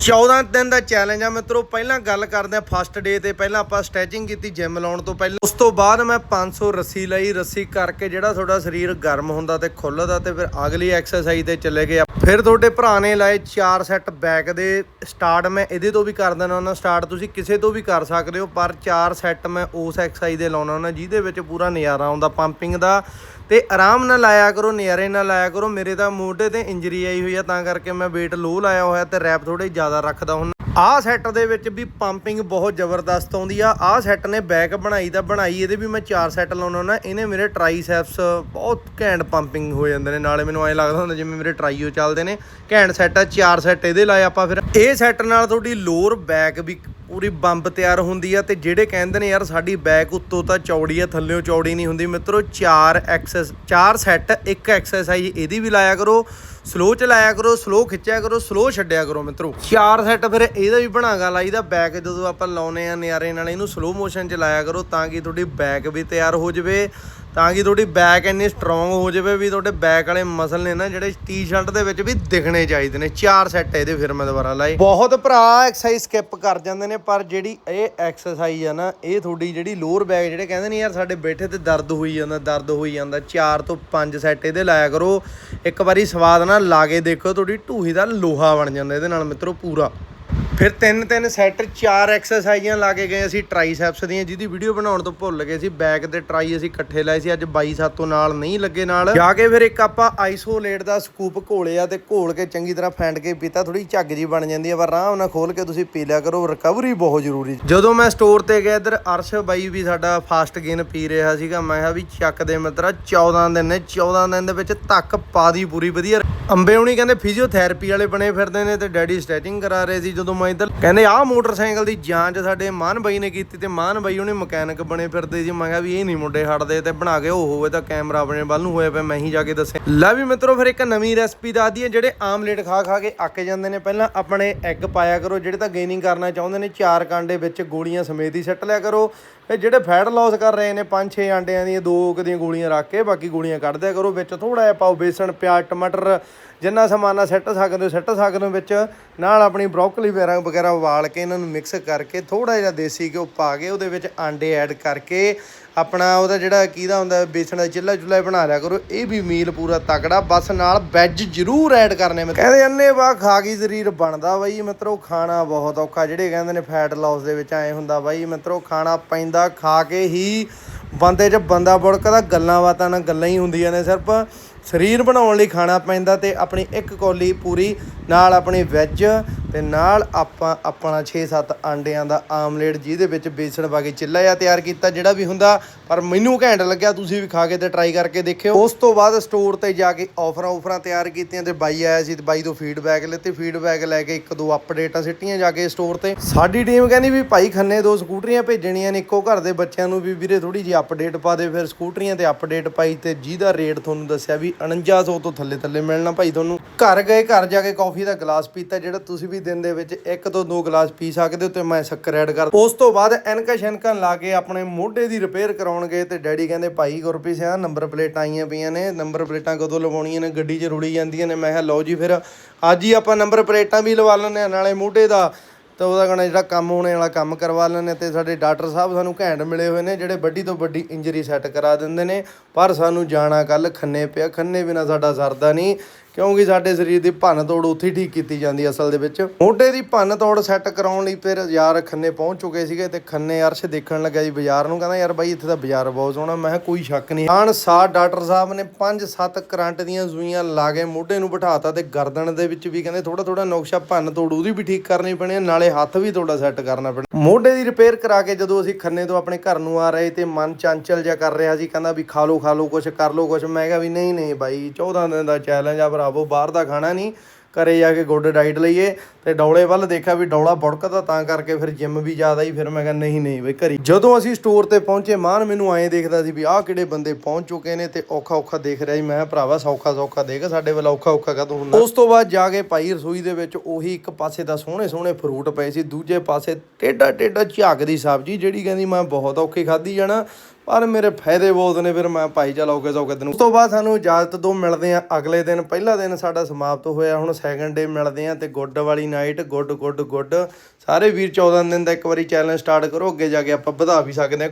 14 ਦਿਨ ਦਾ ਚੈਲੰਜ ਆ ਮਿੱਤਰੋ, ਪਹਿਲਾਂ ਗੱਲ ਕਰਦੇ ਆ ਫਸਟ ਡੇ ਤੇ, ਪਹਿਲਾਂ ਆਪਾਂ ਸਟ੍ਰੈਚਿੰਗ ਕੀਤੀ ਜਿਮ ਲਾਉਣ ਤੋਂ ਪਹਿਲਾਂ। ਉਸ ਤੋਂ ਬਾਅਦ ਮੈਂ 500 ਰੱਸੀ ਲਈ, ਰੱਸੀ ਕਰਕੇ ਜਿਹੜਾ ਤੁਹਾਡਾ ਸਰੀਰ ਗਰਮ ਹੁੰਦਾ ਤੇ ਖੁੱਲਦਾ ਤੇ ਫਿਰ ਅਗਲੀ ਐਕਸਰਸਾਈਜ਼ ਤੇ ਚਲੇ ਗਏ ਫਿਰ ਤੁਹਾਡੇ ਭਰਾ ਨੇ ਲਾਏ 4 ਸੈੱਟ ਬੈਕ ਦੇ ਸਟਾਰਟ ਮੈਂ ਇਹਦੇ ਤੋਂ ਵੀ ਕਰ ਦੇਣਾ ਉਹਨਾਂ ਸਟਾਰਟ ਤੁਸੀਂ ਕਿਸੇ ਤੋਂ ਵੀ ਕਰ ਸਕਦੇ ਹੋ, ਪਰ 4 ਸੈੱਟ ਮੈਂ ਉਸ ਐਕਸਰਸਾਈਜ਼ ਦੇ ਲਾਉਣਾ ਉਹਨਾਂ ਜਿਹਦੇ ਵਿੱਚ ਪੂਰਾ ਨਜ਼ਾਰਾ ਆਉਂਦਾ ਪੰਪਿੰਗ ਦਾ। ਤੇ ਆਰਾਮ ਨਾਲ ਲਾਇਆ ਕਰੋ, ਨਜ਼ਾਰੇ ਨਾਲ ਲਾਇਆ ਕਰੋ, ਮੇਰੇ ਤਾਂ ਮੋਢੇ ਤੇ ਇੰਜਰੀ ਆਈ ਹੋਈ ਆ, ਤਾਂ ਕਰਕੇ ਮੈਂ weight ਲੋ ਲਾਇਆ ਹੋਇਆ ਤੇ ਰੈਪ ਥੋੜੇ ਜ਼ਿਆਦਾ ਰੱਖਦਾ ਹੁੰਦਾ ਆਹ ਸੈੱਟ ਦੇ ਵਿੱਚ ਵੀ ਪੰਪਿੰਗ ਬਹੁਤ ਜ਼ਬਰਦਸਤ ਆਉਂਦੀ ਆ। ਆਹ ਸੈੱਟ ਨੇ ਬੈਕ ਬਣਾਈ ਦਾ ਬਣਾਈ, ਇਹਦੇ ਵੀ ਮੈਂ ਚਾਰ ਸੈੱਟ ਲਾਉਣਾ ਹੁੰਦਾ। ਇਹਨੇ ਮੇਰੇ ਟ੍ਰਾਈਸੈਪਸ ਬਹੁਤ ਘੈਂਟ ਪੰਪਿੰਗ ਹੋ ਜਾਂਦੇ ਨੇ। ਨਾਲੇ ਮੈਨੂੰ ਐਂ ਲੱਗਦਾ ਹੁੰਦਾ ਜਿਵੇਂ ਮੇਰੇ ਟ੍ਰਾਈਓ ਚੱਲਦੇ ਨੇ। ਘੈਂਟ ਸੈੱਟ ਆ, ਚਾਰ ਸੈੱਟ ਇਹਦੇ ਲਾਏ ਆਪਾਂ ਫਿਰ। ਇਹ ਸੈੱਟ ਨਾਲ ਤੁਹਾਡੀ ਲੋਅਰ ਬੈਕ ਵੀ ਪੂਰੀ ਬੰਬ ਤਿਆਰ ਹੁੰਦੀ ਆ ਤੇ ਜਿਹੜੇ ਕਹਿੰਦੇ ਨੇ, ਯਾਰ, ਸਾਡੀ ਬੈਕ ਉੱਤੋਂ ਤਾਂ ਚੌੜੀ ਆ, ਥੱਲੇੋਂ ਚੌੜੀ ਨਹੀਂ ਹੁੰਦੀ। ਮਿੱਤਰੋ, ਚਾਰ ਐਕਸੈਸ ਚਾਰ ਸੈੱਟ ਇੱਕ ਐਕਸਰਸਾਈਜ਼ ਇਹਦੀ ਵੀ ਲਾਇਆ ਕਰੋ। ਸਲੋ ਚਲਾਇਆ ਕਰੋ ਸਲੋ ਖਿੱਚਿਆ ਕਰੋ ਸਲੋ ਛੱਡਿਆ ਕਰੋ ਮਿੱਤਰੋ। ਚਾਰ ਸੈੱਟ ਫਿਰ ਇਹਦਾ ਵੀ ਬਣਾਗਾ ਲਾਈਦਾ ਬੈਕ ਜਦੋਂ ਆਪਾਂ ਲਾਉਨੇ ਆ ਨਿਆਰੇ ਨਾਲ, ਇਹਨੂੰ ਸਲੋ ਮੋਸ਼ਨ ਚ ਲਾਇਆ ਕਰੋ ਤਾਂ ਕਿ ਤੁਹਾਡੀ ਬੈਕ ਵੀ ਤਿਆਰ ਹੋ ਜਾਵੇ। ਤਾਂ ਕਿ ਤੁਹਾਡੀ ਬੈਕ ਇੰਨੀ ਸਟਰੋਂਗ ਹੋ ਜਾਵੇ ਵੀ ਤੁਹਾਡੇ ਬੈਕ ਵਾਲੇ ਮਸਲ ਨੇ ਨਾ ਜਿਹੜੇ ਟੀ-ਸ਼ਰਟ ਦੇ ਵਿੱਚ ਵੀ ਦਿਖਣੇ ਚਾਹੀਦੇ ਨੇ। ਚਾਰ ਸੈੱਟ ਇਹਦੇ ਫਿਰ ਮੈਂ ਦੁਬਾਰਾ ਲਾਏ। ਬਹੁਤ ਭਰਾ ਐਕਸਰਸਾਈਜ਼ ਸਕਿਪ ਕਰ ਜਾਂਦੇ ਨੇ, ਪਰ ਜਿਹੜੀ ਇਹ ਐਕਸਰਸਾਈਜ਼ ਆ ਨਾ, ਇਹ ਤੁਹਾਡੀ ਜਿਹੜੀ ਲੋਅਰ ਬੈਕ ਜਿਹੜੇ ਕਹਿੰਦੇ ਨੇ ਯਾਰ ਸਾਡੇ ਬੈਠੇ ਤੇ ਦਰਦ ਹੋਈ ਜਾਂਦਾ, ਦਰਦ ਹੋਈ ਜਾਂਦਾ। ਚਾਰ ਤੋਂ ਪੰਜ ਸੈੱਟ ਇਹਦੇ ਲਾਇਆ ਕਰੋ। ਇੱਕ ਵਾਰੀ ਸਵਾਦ ਨਾਲ ਲਾ ਕੇ ਦੇਖੋ, ਤੁਹਾਡੀ ਢੂਹੀ ਦਾ ਲੋਹਾ ਬਣ ਜਾਂਦਾ ਇਹਦੇ ਨਾਲ ਮਿੱਤਰੋ ਪੂਰਾ। ਫਿਰ ਤਿੰਨ ਤਿੰਨ ਸੈਟ, ਚਾਰ ਐਕਸਰਸਾਈਜ਼ਾਂ ਲਾ ਕੇ ਗਏ ਅਸੀਂ ਟ੍ਰਾਈਸੈਪਸ ਦੀਆਂ, ਜਿਹਦੀ ਵੀਡੀਓ ਬਣਾਉਣ ਤੋਂ ਭੁੱਲ ਗਏ ਸੀ। ਬੈਕ ਤੇ ਟਰਾਈ ਅਸੀਂ ਇਕੱਠੇ ਲਾਏ ਸੀ, ਅੱਜ ਬਾਈ ਸਾਤੋਂ ਨਾਲ ਨਹੀਂ ਲੱਗੇ ਨਾਲ। ਜਾ ਕੇ ਫਿਰ ਇੱਕ ਆਪਾਂ ਆਈਸੋਲੇਟ ਦਾ ਸਕੂਪ ਘੋਲਿਆ ਤੇ ਘੋਲ ਕੇ ਚੰਗੀ ਤਰ੍ਹਾਂ ਫੈਂਟ ਕੇ ਪੀਤਾ ਥੋੜੀ ਝੱਗ ਜੀ ਬਣ ਜਾਂਦੀ ਹੈ ਪਰ ਆਰਾਮ ਨਾਲ ਖੋਲ ਕੇ ਤੁਸੀਂ ਪੀ ਲਿਆ ਕਰੋ ਰਿਕਵਰੀ ਬਹੁਤ ਜ਼ਰੂਰੀ ਜਦੋਂ ਮੈਂ ਸਟੋਰ ਤੇ ਗਿਆ, ਇੱਧਰ ਅਰਸ਼ ਬਾਈ ਵੀ ਸਾਡਾ ਫਾਸਟ ਗੇਨ ਪੀ ਰਿਹਾ ਸੀਗਾ, ਮੈਂ ਕਿਹਾ ਵੀ ਚੱਕ ਦੇ ਮਿੱਤਰਾ 14 ਦਿਨ ਨੇ 14 ਦਿਨ ਦੇ ਵਿੱਚ ਧੱਕ ਪਾ ਦੀ ਪੂਰੀ ਵਧੀਆ। ਅੰਬੇ ਹੁਣੀ ਕਹਿੰਦੇ ਫਿਜ਼ੀਓਥੈਰੇਪੀ ਵਾਲੇ ਬਣੇ ਫਿਰਦੇ ਨੇ ਤੇ ਡੈਡੀ ਸਟ੍ਰੈਚਿੰਗ ਕਰਾ ਰਹੇ ਸੀ, ਜਦੋਂ ਮੈਂ ਇੱਧਰ। ਕਹਿੰਦੇ ਆਹ ਮੋਟਰਸਾਈਕਲ ਦੀ ਜਾਂਚ ਸਾਡੇ ਮਾਨ ਬਾਈ ਨੇ ਕੀਤੀ ਤੇ ਮਾਨ ਬਾਈ ਉਹਨੇ ਮਕੈਨਿਕ ਬਣੇ ਫਿਰਦੇ ਸੀ ਮੈਂ ਕਿਹਾ ਵੀ ਇਹ ਨਹੀਂ ਮੁੰਡੇ ਹਟਦੇ ਤੇ ਬਣਾ ਕੇ ਉਹ ਹੋਵੇ ਤਾਂ ਕੈਮਰਾ ਆਪਣੇ ਵੱਲ ਨੂੰ ਹੋਇਆ ਪਿਆ, ਮੈਂ ਹੀ ਜਾ ਕੇ ਦੱਸਿਆ। ਲੈ ਵੀ ਮਿੱਤਰੋ ਫਿਰ ਇੱਕ ਨਵੀਂ ਰੈਸਪੀ ਦੱਸਦੀ ਹੈ ਜਿਹੜੇ ਆਮਲੇਟ ਖਾ ਖਾ ਕੇ ਅੱਕ ਜਾਂਦੇ ਨੇ। ਪਹਿਲਾਂ ਆਪਣੇ ਐਗ ਪਾਇਆ ਕਰੋ, ਜਿਹੜੇ ਤਾਂ ਗੇਨਿੰਗ ਕਰਨਾ ਚਾਹੁੰਦੇ ਨੇ, ਚਾਰ ਕਾਂਡੇ ਵਿੱਚ ਗੋਲੀਆਂ ਸਮੇਤ ਹੀ ਸੱਟ ਲਿਆ ਕਰੋ। ਤੇ ਜਿਹੜੇ ਫੈਟ ਲਾਸ ਕਰ ਰਹੇ ਨੇ 5-6 ਆਂਡਿਆਂ ਦੀਆਂ, ਦੋ ਕੁ ਦੀਆਂ ਗੋਲੀਆਂ ਰੱਖ ਕੇ ਬਾਕੀ ਗੋਲੀਆਂ ਕੱਢ ਦਿਆ ਕਰੋ। ਵਿੱਚ ਥੋੜਾ ਜਿਹਾ ਪਾਓ ਬੇਸਣ, ਪਿਆਜ਼, ਟਮਾਟਰ, ਜਿੰਨਾ ਸਮਾਨਾ ਸੱਟ ਸਕਦੇ ਹੋ, ਸੱਟ ਸਕਦੇ ਹੋ ਵਿੱਚ। ਨਾਲ ਆਪਣੀ ਬਰੋਕਲੀ ਵਗੈਰਾ ਵਗੈਰਾ ਉਬਾਲ ਕੇ ਇਹਨਾਂ ਨੂੰ ਮਿਕਸ ਕਰਕੇ ਥੋੜਾ ਜਿਹਾ ਦੇਸੀ ਘਿਓ ਪਾ ਕੇ ਉਹਦੇ ਵਿੱਚ ਆਂਡੇ ਐਡ ਕਰਕੇ ਆਪਣਾ ਉਹਦਾ ਜਿਹੜਾ ਕੀਦਾ ਹੁੰਦਾ ਬੇਸਣ ਦਾ ਚਿੱਲਾ ਚੁੱਲਾ ਬਣਾ ਲਿਆ ਕਰੋ। ਇਹ ਵੀ ਮੀਲ ਪੂਰਾ ਤਕੜਾ, ਬਸ ਨਾਲ ਵੈਜ ਜ਼ਰੂਰ ਐਡ ਕਰਨੇ ਮੈਂ ਕਹਿੰਦੇ ਅੰਨੇ ਵਾ ਖਾ ਕੇ ਸਰੀਰ, ਬਣਦਾ ਬਾਈ ਮਿੱਤਰੋ, ਖਾਣਾ ਬਹੁਤ ਔਖਾ, ਜਿਹੜੇ ਕਹਿੰਦੇ ਨੇ ਫੈਟ ਲਾਸ ਦੇ ਵਿੱਚ ਐ ਹੁੰਦਾ ਬਾਈ ਮਿੱਤਰੋ, ਖਾਣਾ ਪੈਂਦਾ ਖਾ ਕੇ ਹੀ ਬੰਦੇ 'ਚ ਬੰਦਾ ਬੁੜਕਦਾ, ਗੱਲਾਂ ਬਾਤਾਂ ਨਾਲ ਗੱਲਾਂ ਹੀ ਹੁੰਦੀਆਂ ਨੇ, ਸਿਰਫ ਸਰੀਰ ਬਣਾਉਣ ਲਈ ਖਾਣਾ ਪੈਂਦਾ ਤੇ ਆਪਣੀ ਇੱਕ ਕੌਲੀ ਪੂਰੀ, ਨਾਲ ਆਪਣੀ ਵੈਜ ਤੇ ਨਾਲ ਆਪਾਂ ਆਪਣਾ 6-7 ਆਂਡਿਆਂ ਦਾ ਆਮਲੇਟ ਜਿਹਦੇ ਵਿੱਚ ਬੇਸਣ ਪਾ ਕੇ ਚਿੱਲਾ ਜਿਹਾ ਤਿਆਰ ਕੀਤਾ, ਜਿਹੜਾ ਵੀ ਹੁੰਦਾ, ਪਰ ਮੈਨੂੰ ਘੈਂਟ ਲੱਗਿਆ, ਤੁਸੀਂ ਵੀ ਖਾ ਕੇ ਤੇ ਟਰਾਈ ਕਰਕੇ ਦੇਖਿਓ। ਉਸ ਤੋਂ ਬਾਅਦ ਸਟੋਰ ਤੇ ਜਾ ਕੇ ਆਫਰਾਂ ਆਫਰਾਂ ਤਿਆਰ ਕੀਤੀਆਂ ਤੇ ਬਾਈ ਆਇਆ ਸੀ ਤੇ ਬਾਈ ਤੋਂ ਫੀਡਬੈਕ ਲਿੱਤੀ ਫੀਡਬੈਕ ਲੈ ਕੇ ਇੱਕ ਦੋ ਅਪਡੇਟਾਂ ਸਿੱਟੀਆਂ ਜਾ ਕੇ ਸਟੋਰ ਤੇ। ਸਾਡੀ ਟੀਮ ਕਹਿੰਦੀ ਵੀ ਭਾਈ ਖੰਨੇ ਦੋ ਸਕੂਟਰੀਆਂ ਭੇਜਣੀਆਂ ਨੇ, ਇੱਕੋ ਘਰ ਦੇ ਬੱਚਿਆਂ ਨੂੰ ਵੀ ਵੀਰੇ ਥੋੜੀ ਜਿਹੀ ਅਪਡੇਟ ਪਾ ਦੇ, ਫਿਰ ਸਕੂਟਰੀਆਂ ਤੇ ਅਪਡੇਟ ਪਾਈ ਤੇ ਜਿਹਦਾ ਰੇਟ ਤੁਹਾਨੂੰ ਦੱਸਿਆ ਵੀ 4900 ਤੋਂ ਥੱਲੇ ਥੱਲੇ ਮਿਲਣਾ ਭਾਈ ਤੁਹਾਨੂੰ। ਘਰ ਗਏ, ਘਰ ਜਾ ਕੇ ਕਾਫੀ ਦਾ ਗਲਾਸ ਪੀਤਾ, ਜਿਹੜਾ ਤੁਸੀਂ ਵੀ ਦਿਨ ਦੇ ਵਿੱਚ ਇੱਕ ਤੋਂ ਦੋ ਗਲਾਸ ਪੀ ਸਕਦੇ ਹੋ ਤੇ ਮੈਂ ਸ਼ੱਕਰ ਐਡ ਕਰ ਉਸ ਤੋਂ ਬਾਅਦ ਐਨਕਾ ਸ਼ਨਕਾ ਲਾ ਕੇ ਆਪਣੇ ਮੋਢੇ ਦੀ ਰਿਪੇਅਰ ਕਰਾਉਣਗੇ ਤੇ ਡੈਡੀ ਕਹਿੰਦੇ, ਭਾਈ ਗੁਰਪ੍ਰੀਤ ਸਿੰਘ ਨੰਬਰ ਪਲੇਟਾਂ ਆਈਆਂ ਪਈਆਂ ਨੇ, ਨੰਬਰ ਪਲੇਟਾਂ ਕਦੋਂ ਲਵਾਉਣੀਆਂ ਨੇ? ਗੱਡੀ 'ਚ ਰੁੜੀ ਜਾਂਦੀਆਂ ਨੇ। ਮੈਂ ਕਿਹਾ, ਲਓ ਜੀ ਫਿਰ, ਅੱਜ ਹੀ ਆਪਾਂ ਨੰਬਰ ਪਲੇਟਾਂ ਵੀ ਲਵਾ ਲੈਂਦੇ ਆ ਨਾਲੇ ਮੋਢੇ ਦਾ। ਤਾਂ ਉਹਦਾ ਕਹਣਾ ਜਿਹੜਾ ਕੰਮ ਹੋਣੇ ਵਾਲਾ ਕੰਮ ਕਰਵਾ ਲੈਣੇ ਤੇ ਸਾਡੇ ਡਾਕਟਰ ਸਾਹਿਬ ਸਾਨੂੰ ਘੈਂਟ ਮਿਲੇ ਹੋਏ ਨੇ, ਜਿਹੜੇ ਵੱਡੀ ਤੋਂ ਵੱਡੀ ਇੰਜਰੀ ਸੈੱਟ ਕਰਾ ਦਿੰਦੇ ਨੇ। ਪਰ ਸਾਨੂੰ ਜਾਣਾ ਕੱਲ ਖੰਨੇ ਪਿਆ, ਖੰਨੇ ਬਿਨਾ ਸਾਡਾ ਸਰਦਾ ਨਹੀਂ। ਕਿਉਂਕਿ ਸਾਡੇ ਸਰੀਰ ਦੀ ਭੰਨ ਤੋੜ ਉੱਥੇ ਠੀਕ ਕੀਤੀ ਜਾਂਦੀ ਅਸਲ ਦੇ ਵਿੱਚ। ਮੋਢੇ ਦੀ ਭੰਨ ਤੋੜ ਸੈੱਟ ਕਰਾਉਣ ਲਈ ਫਿਰ ਯਾਰ ਖੰਨੇ ਪਹੁੰਚ ਚੁੱਕੇ ਸੀਗੇ ਤੇ ਖੰਨੇ ਅਰਸ਼ ਦੇਖਣ ਲੱਗਾ ਜੀ ਬਾਜ਼ਾਰ ਨੂੰ, ਕਹਿੰਦਾ ਯਾਰ ਬਾਈ ਇੱਥੇ ਤਾਂ ਬਾਜ਼ਾਰ ਬਹੁਤ ਸੋਹਣਾ, ਮੈਂ ਕਿਹਾ ਕੋਈ ਸ਼ੱਕ ਨਹੀਂ। ਆਣ ਸਾਰ ਡਾਕਟਰ ਸਾਹਿਬ ਨੇ 5-7 ਕਰੰਟ ਦੀਆਂ ਸੂਈਆਂ ਲਾ ਕੇ ਮੋਢੇ ਨੂੰ ਬਿਠਾਤਾ ਤੇ ਗਰਦਨ ਦੇ ਵਿੱਚ ਵੀ ਕਹਿੰਦੇ ਥੋੜਾ ਥੋੜਾ ਨੁਕਸ਼ਾ ਭੰਨ ਤੋੜ ਉਹਦੀ ਵੀ ਠੀਕ ਕਰਨੀ ਪੈਣੀ ਨਾਲੇ ਹੱਥ ਵੀ ਥੋੜਾ ਸੈੱਟ ਕਰਨਾ ਪੈਣਾ। ਮੋਢੇ ਦੀ ਰਿਪੇਅਰ ਕਰਾ ਕੇ ਜਦੋਂ ਅਸੀਂ ਖੰਨੇ ਤੋਂ ਆਪਣੇ ਘਰ ਨੂੰ ਆ ਰਹੇ ਤੇ ਮਨ ਚੰਚਲ ਜਿਹਾ ਕਰ ਰਿਹਾ ਸੀ, ਕਹਿੰਦਾ ਵੀ ਖਾ ਲੋ ਖਾ ਲਓ, ਕੁਛ ਕਰ ਲੋ ਕੁਛ। ਮੈਂ ਕਿਹਾ ਵੀ ਨਹੀਂ ਨਹੀਂ ਬਾਈ 14 ਦਿਨ ਦਾ ਚੈਲੰਜ ਆ ਭਰਾਵੋ, ਬਾਹਰ ਦਾ ਖਾਣਾ ਨਹੀਂ। ਘਰੇ ਜਾ ਕੇ ਗੁੱਡ ਡਾਈਟ ਲਈਏ ਤੇ ਡੌਲੇ ਵੱਲ ਦੇਖਿਆ ਵੀ ਡੌਲਾ ਬੁੜਕਦਾ ਤਾਂ ਕਰਕੇ ਫਿਰ ਜਿਮ ਵੀ ਜ਼ਿਆਦਾ ਹੀ। ਫਿਰ ਮੈਂ ਕਿਹਾ, ਨਹੀਂ ਨਹੀਂ ਬਈ, ਘਰੀ। ਜਦੋਂ ਅਸੀਂ ਸਟੋਰ ਤੇ ਪਹੁੰਚੇ, ਮਾਨ ਮੈਨੂੰ ਐਂ ਦੇਖਦਾ ਸੀ ਵੀ ਆਹ ਕਿਹੜੇ ਬੰਦੇ ਪਹੁੰਚ ਚੁੱਕੇ ਨੇ ਤੇ ਔਖਾ ਔਖਾ ਦੇਖ ਰਿਹਾ ਸੀ। ਮੈਂ ਕਿਹਾ, ਭਰਾਵਾ, ਸੌਖਾ ਸੌਖਾ ਦੇਖ, ਸਾਡੇ ਵੱਲ ਔਖਾ ਔਖਾ ਕਦੋਂ ਹੁੰਦਾ? ਉਸ ਤੋਂ ਬਾਅਦ ਜਾ ਕੇ ਭਾਈ ਰਸੋਈ ਦੇ ਵਿੱਚ ਉਹੀ ਇੱਕ ਪਾਸੇ ਦਾ ਸੋਹਣੇ ਸੋਹਣੇ ਫਰੂਟ ਪਏ ਸੀ, ਦੂਜੇ ਪਾਸੇ ਟੇਡਾ ਟੇਡਾ ਝਾਗ ਦੀ ਸਬਜ਼ੀ, ਜਿਹੜੀ ਕਹਿੰਦੀ ਮੈਂ ਬਹੁਤ ਔਖੀ ਖਾਧੀ ਜਾਣਾ ਪਰ ਮੇਰੇ ਫਾਇਦੇ ਬਹੁਤ ਨੇ ਫਿਰ ਮੈਂ ਭਾਈ ਚਲ ਔਕੇ ਸੌਕੇ ਦਿਨ ਉਸ ਤੋਂ ਬਾਅਦ ਸਾਨੂੰ ਇਜਾਜ਼ਤ ਦੋ, ਮਿਲਦੇ ਆ ਅਗਲੇ ਦਿਨ। ਪਹਿਲਾ ਦਿਨ ਸਾਡਾ ਸਮਾਪਤ ਹੋਇਆ, ਹੁਣ ਸੈਕੰਡ ਡੇ ਮਿਲਦੇ ਆ ਤੇ ਗੁੱਡ ਵਾਲੀ ਨਾਈਟ ਗੁੱਡ ਗੁੱਡ ਗੁੱਡ। ਸਾਰੇ ਵੀਰ 14 ਦਿਨ ਦਾ ਇੱਕ ਵਾਰੀ ਚੈਲੰਜ ਸਟਾਰਟ ਕਰੋ, ਅੱਗੇ ਜਾ ਕੇ ਆਪਾਂ ਵਧਾ ਵੀ ਸਕਦੇ ਆ